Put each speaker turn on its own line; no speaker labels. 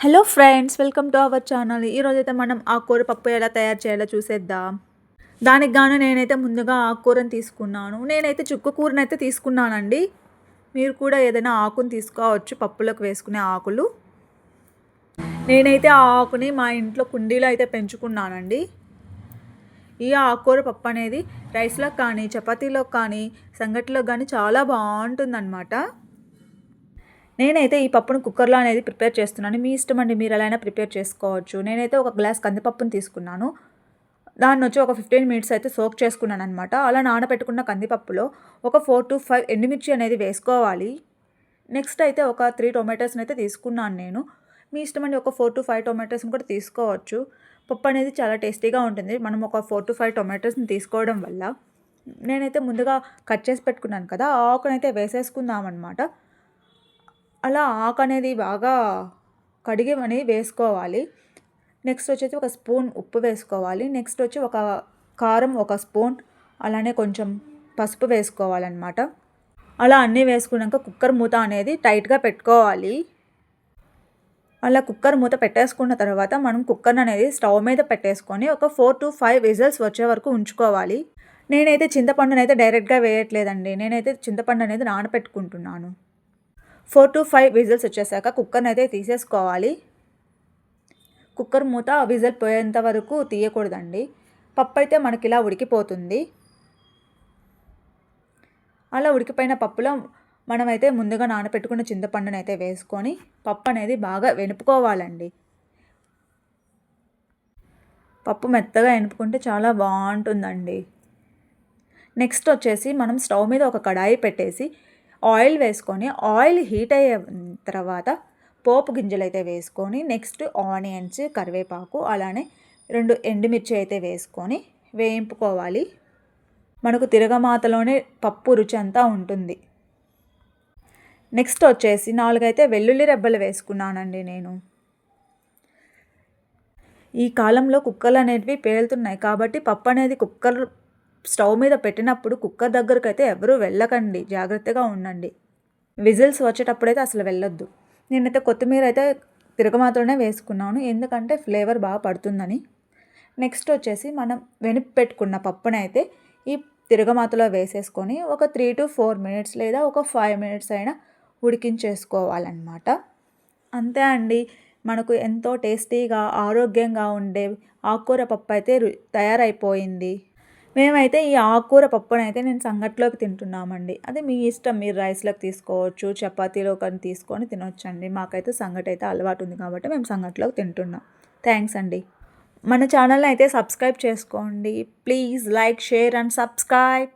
Hello friends welcome to our channel. ఈరోజు అయితే మనం ఆకుకూర పప్పు ఎలా తయారు చేయాలో చూసేద్దాం. దానికి గాను నేనైతే ముందుగా ఆకుకూరని తీసుకున్నాను. నేనైతే చుక్క అయితే తీసుకున్నానండి. మీరు కూడా ఏదైనా ఆకుని తీసుకోవచ్చు పప్పులోకి వేసుకునే ఆకులు. నేనైతే ఆ ఆకుని మా ఇంట్లో కుండీలో అయితే పెంచుకున్నానండి. ఈ ఆకుకూర పప్పు అనేది రైస్లో కానీ చపాతీలో కానీ సంగటిలో కానీ చాలా బాగుంటుందన్నమాట. నేనైతే ఈ పప్పును కుక్కర్లో అనేది ప్రిపేర్ చేస్తున్నాను. మీ ఇష్టం అండి మీరు ఎలా అయినా ప్రిపేర్ చేసుకోవచ్చు. నేనైతే ఒక గ్లాస్ కందిపప్పును తీసుకున్నాను. దాన్ని వచ్చి ఒక ఫిఫ్టీన్ మినిట్స్ అయితే సోక్ చేసుకున్నాను అనమాట అలా నానబెట్టుకున్న కందిపప్పులో ఒక ఫోర్ టు ఫైవ్ ఎండుమిర్చి అనేది వేసుకోవాలి. నెక్స్ట్ అయితే ఒక త్రీ టొమాటోస్ని అయితే తీసుకున్నాను నేను. మీ ఇష్టం అండి ఒక ఫోర్ టు ఫైవ్ టొమాటోస్ని కూడా తీసుకోవచ్చు. పప్పు అనేది చాలా టేస్టీగా ఉంటుంది. మనం ఒక ఫోర్ టు ఫైవ్ టొమాటోస్ని తీసుకోవడం వల్ల నేనైతే ముందుగా కట్ చేసి పెట్టుకున్నాను కదా ఆ ఆకునైతే వేసేసుకుందాం అనమాట అలా ఆకు అనేది బాగా కడిగి వేసుకోవాలి. నెక్స్ట్ వచ్చేసి ఒక స్పూన్ ఉప్పు వేసుకోవాలి. నెక్స్ట్ వచ్చి ఒక కారం ఒక స్పూన్ అలానే కొంచెం పసుపు వేసుకోవాలన్నమాట. అలా అన్నీ వేసుకున్నాక కుక్కర్ మూత అనేది టైట్గా పెట్టుకోవాలి. అలా కుక్కర్ మూత పెట్టేసుకున్న తర్వాత మనం కుక్కర్ అనేది స్టవ్ మీద పెట్టేసుకొని ఒక ఫోర్ టు ఫైవ్ విజిల్స్ వచ్చే వరకు ఉంచుకోవాలి. నేనైతే చింతపండునైతే డైరెక్ట్గా వేయట్లేదండి. నేనైతే చింతపండు అనేది నానపెట్టుకుంటున్నాను ఫోర్ టు ఫైవ్ విజిల్స్ వచ్చేసాక కుక్కర్ని అయితే తీసేసుకోవాలి. కుక్కర్ మూత విజిల్ పోయేంత వరకు తీయకూడదండి. పప్పు అయితే మనకి ఇలా ఉడికిపోతుంది. అలా ఉడికిపోయిన పప్పులో మనమైతే ముందుగా నానపెట్టుకున్న చింతపండుని అయితే వేసుకొని పప్పు అనేది బాగా వెనుపుకోవాలండి. పప్పు మెత్తగా వెనుపుకుంటే చాలా బాగుంటుందండి. నెక్స్ట్ వచ్చేసి మనం స్టవ్ మీద ఒక కడాయి పెట్టేసి ఆయిల్ వేసుకొని ఆయిల్ హీట్ అయ్యే తర్వాత పోపు గింజలు అయితే వేసుకొని నెక్స్ట్ ఆనియన్స్ కరివేపాకు అలానే రెండు ఎండుమిర్చి అయితే వేసుకొని వేయింపుకోవాలి. మనకు తిరగమాతలోనే పప్పు రుచి అంతా ఉంటుంది. నెక్స్ట్ వచ్చేసి నాలుగైతే వెల్లుల్లి రెబ్బలు వేసుకున్నానండి నేను. ఈ కాలంలో కుక్కర్లు అనేటివి పేలుతున్నాయి కాబట్టి పప్పు అనేది కుక్కర్ స్టవ్ మీద పెట్టినప్పుడు కుక్కర్ దగ్గరకు అయితే ఎవరూ వెళ్ళకండి. జాగ్రత్తగా ఉండండి. విజిల్స్ వచ్చేటప్పుడైతే అసలు వెళ్ళొద్దు. నేనైతే కొత్తిమీర అయితే తిరగమాతలోనే వేసుకున్నాను. ఎందుకంటే ఫ్లేవర్ బాగా పడుతుందని. నెక్స్ట్ వచ్చేసి మనం వెనుపు పెట్టుకున్న పప్పునైతే ఈ తిరగమాతలో వేసేసుకొని ఒక త్రీ టు ఫోర్ మినిట్స్ లేదా ఒక ఫైవ్ మినిట్స్ అయినా ఉడికించేసుకోవాలన్నమాట. అంతే అండి. మనకు ఎంతో టేస్టీగా ఆరోగ్యంగా ఉండే ఆకుకూర పప్పు అయితే తయారైపోయింది. మేమైతే ఈ ఆకుకూర పప్పునైతే నేను సంగట్లోకి తింటున్నామండి. అది మీ ఇష్టం. మీరు రైస్లోకి తీసుకోవచ్చు చపాతీలో కానీ తీసుకొని తినొచ్చండి. మాకైతే సంగటి అయితే అలవాటు ఉంది కాబట్టి మేము సంగట్లోకి తింటున్నాం. థ్యాంక్స్ అండి. మన ఛానల్ని అయితే సబ్స్క్రైబ్ చేసుకోండి. Please like share and subscribe.